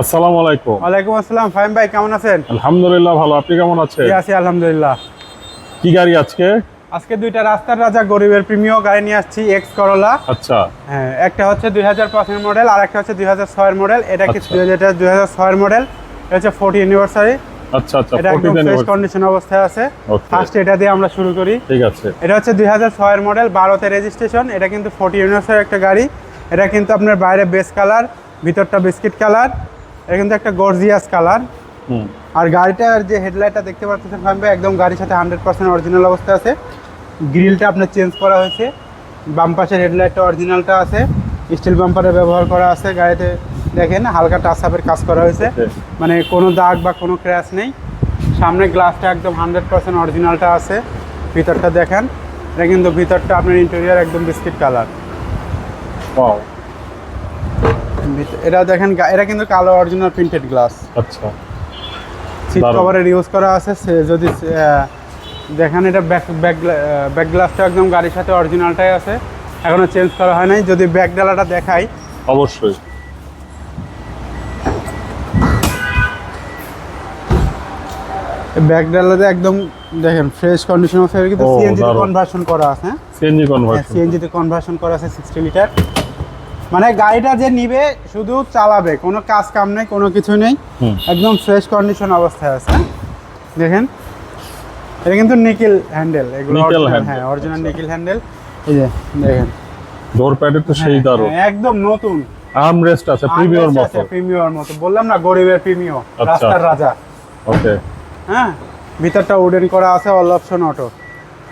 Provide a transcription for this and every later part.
আসসালামু আলাইকুম। ওয়ালাইকুম আসসালাম। ফাহিম ভাই কেমন আছেন? আলহামদুলিল্লাহ ভালো। আপনি কেমন আছেন? আছি আলহামদুলিল্লাহ। কি গাড়ি আজকে? আজকে দুইটা রাস্তার রাজা গরিবের প্রিমিয় গাড়ি নিয়ে আসছি এক্স করলা আচ্ছা। হ্যাঁ একটা হচ্ছে দুই হাজার পাঁচের মডেল আর একটা হচ্ছে দুই হাজার ছয়ের মডেল এটা কি আচ্ছা। দুই হাজার দুই হাজার ছয়ের মডেল এটা হচ্ছে ফোর্টি ইউনিভার্সারি আচ্ছা আচ্ছা এটা একদম ফ্রেশ কন্ডিশন অবস্থায় আছে। ফার্স্ট এটা দিয়ে আমরা শুরু করি। ঠিক আছে। এটা হচ্ছে দুই হাজার ছয়ের মডেল বারোতে রেজিস্ট্রেশন এটা কিন্তু ফোর্টি ইউনিভার্সারি একটা গাড়ি। এটা কিন্তু আপনার বাইরে বেস কালার ভিতরটা বিস্কিট কালার এটা কিন্তু একটা গর্জিয়াস কালার হুম। আর গাড়িটার যে হেডলাইটটা দেখতে পাচ্ছেন ভাই একদম গাড়ির সাথে হান্ড্রেড পার্সেন্ট অরিজিনাল অবস্থায় আছে। গ্রিলটা আপনার চেঞ্জ করা হয়েছে। বাম পাশের হেডলাইটটা অরিজিনালটা আছে। স্টিল বাম্পারে ব্যবহার করা আছে গাড়িতে। দেখেন হালকা টাচ আপের কাজ করা হয়েছে। মানে কোনো দাগ বা কোনো ক্র্যাশ নেই। সামনে গ্লাসটা একদম হান্ড্রেড পার্সেন্ট অরিজিনালটা আছে। ভিতরটা দেখেন। এটা কিন্তু ভিতরটা আপনার ইন্টেরিয়ার একদম বিস্কিট কালার ওয়াও এটা দেখেন এটা কিন্তু কালো অরিজিনাল প্রিন্টেড গ্লাস আচ্ছা। সিট। কভারের ইউজ করা আছে। যদি দেখেন এটা ব্যাক ব্যাক ব্যাক গ্লাসটা একদম গাড়ির সাথে অরিজিনালটাই আছে। এখনও চেঞ্জ করা হয় নাই। যদি ব্যাক ডালাটা দেখাই। অবশ্যই। ব্যাক ডালাতে একদম দেখেন ফ্রেশ কন্ডিশন আছে। কিন্তু সিএনজি তে কনভার্সন করা আছে। সিএনজি কনভার্সন সিএনজি তে কনভার্সন করা আছে সিক্সটি লিটার মানে গাড়িটা যে নিবে শুধু চালাবে কোনো কাজ কাম নেই কোনো কিছু নেই একদম ফ্রেশ কন্ডিশন অবস্থায় আছে হ্যাঁ? দেখেন এটা কিন্তু নিকেল হ্যান্ডেল এগুলো হ্যাঁ অরিজিনাল আচ্ছা। নিকেল হ্যান্ডেল এই যে দেখেন। ডোর প্যাডে তো সেই দারুণ। হ্যাঁ, একদম নতুন। আর্ম রেস্ট আছে প্রিমিয়র মতো। প্রিমিয়র মতো। বললাম না গরিবের প্রিমিয় আচ্ছা। রাস্তার রাজা। ওকে হ্যাঁ ভিতরটা উডেন করা আছে অল অপশন অটো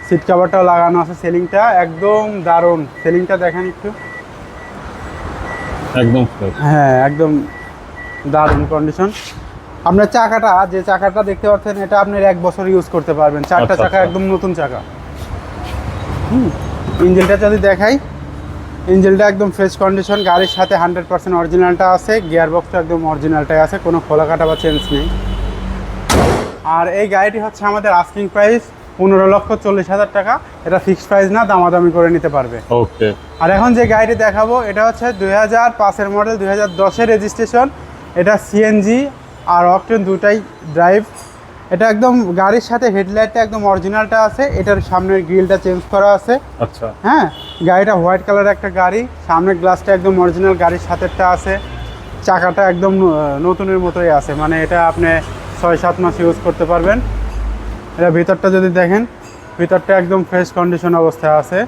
সিট কভারটাও লাগানো আছে সেলিংটা একদম দারুণ। সেলিংটা দেখেন একটু। একদম হ্যাঁ একদম দারুণ কন্ডিশন আপনার চাকাটা যে চাকাটা দেখতে পাচ্ছেন এটা আপনি এক বছর ইউজ করতে পারবেন। চারটা আচ্ছা, চাকা আচ্ছা। একদম নতুন চাকা। হুম ইঞ্জিনটা যদি দেখাই ইঞ্জিনটা একদম ফ্রেশ কন্ডিশন গাড়ির সাথে হান্ড্রেড পার্সেন্ট অরিজিনালটা আছে গিয়ার বক্সটা একদম অরিজিনালটাই আছে কোনো খোলা কাটা বা চেঞ্জ নেই। আর এই গাড়িটি হচ্ছে আমাদের আস্কিং প্রাইস পনেরো লক্ষ চল্লিশ হাজার টাকা। এটা ফিক্সড প্রাইস না দামাদামি করে নিতে পারবে। ওকে আর এখন যে গাড়িটি দেখাবো এটা হচ্ছে দুই হাজার পাঁচের মডেল দুই হাজার দশের রেজিস্ট্রেশন এটা সিএনজি আর অকটেন দুটাই ড্রাইভ এটা একদম গাড়ির সাথে হেডলাইটটা একদম অরিজিনালটা আছে। এটার সামনের গ্রিলটা চেঞ্জ করা আছে। আচ্ছা। হ্যাঁ গাড়িটা হোয়াইট কালার একটা গাড়ি। সামনের গ্লাসটা একদম অরিজিনাল গাড়ির সাথেরটা আছে। চাকাটা একদম নতুনের মতোই আছে। মানে এটা আপনি ছয় সাত মাস ইউজ করতে পারবেন। এটা ভিতরটা যদি দেখেন ভিতরটা একদম ফ্রেশ কন্ডিশন অবস্থায় আছে।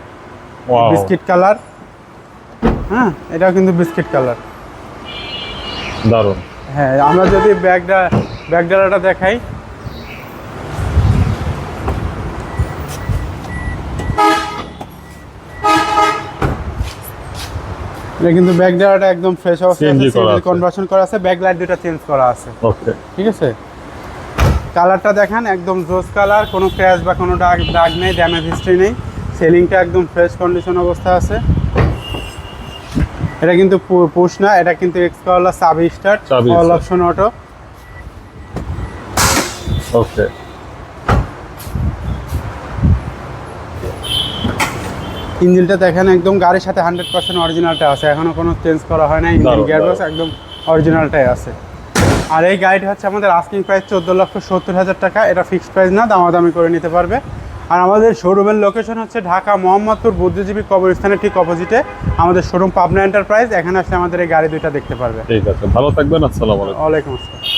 ওয়াও বিস্কিট কালার হ্যাঁ এটাও কিন্তু বিস্কিট কালার দারুণ। হ্যাঁ আমরা যদি ব্যাগটা ব্যাগ ডালাটা দেখাই। এটা কিন্তু ব্যাগ ডালাটা একদম ফ্রেশ অবস্থায় আছে। কনভার্সন করা আছে। ব্যাক লাইট দুটো চেঞ্জ করা আছে। ওকে ঠিক আছে? কালারটা দেখেন একদম জোস কালার কোনো ক্র্যাশ বা কোনো দাগ দাগ নেই ড্যামেজ হিস্ট্রি নেই। সেলিংটা একদম ফ্রেশ কন্ডিশন অবস্থা আছে। এটা কিন্তু পুশ না এটা কিন্তু এক্স করলা সাবি start all option auto okay ইঞ্জিনটা দেখেন একদম গাড়ির সাথে হান্ড্রেড পার্সেন্ট অরিজিনালটা আছে। এখনও কোনো চেঞ্জ করা হয় না ইঞ্জিন গিয়ারবক্স একদম অরিজিনালটাই আছে। আর এই গাড়িটি হচ্ছে আমাদের আস্কিং প্রাইস চোদ্দ লক্ষ সত্তর হাজার টাকা। এটা ফিক্সড প্রাইস না দামাদামি করে নিতে পারবে। আর আমাদের শোরুমের লোকেশন হচ্ছে ঢাকা মোহাম্মদপুর বুদ্ধিজীবী কবরস্থানের ঠিক অপোজিটে আমাদের শোরুম পাবনা এন্টারপ্রাইজ এখানে আসলে আমাদের এই গাড়ি দুইটা দেখতে পারবে। ঠিক আছে ভালো থাকবেন আসসালামু আলাইকুম। ওয়ালাইকুম আসসালাম।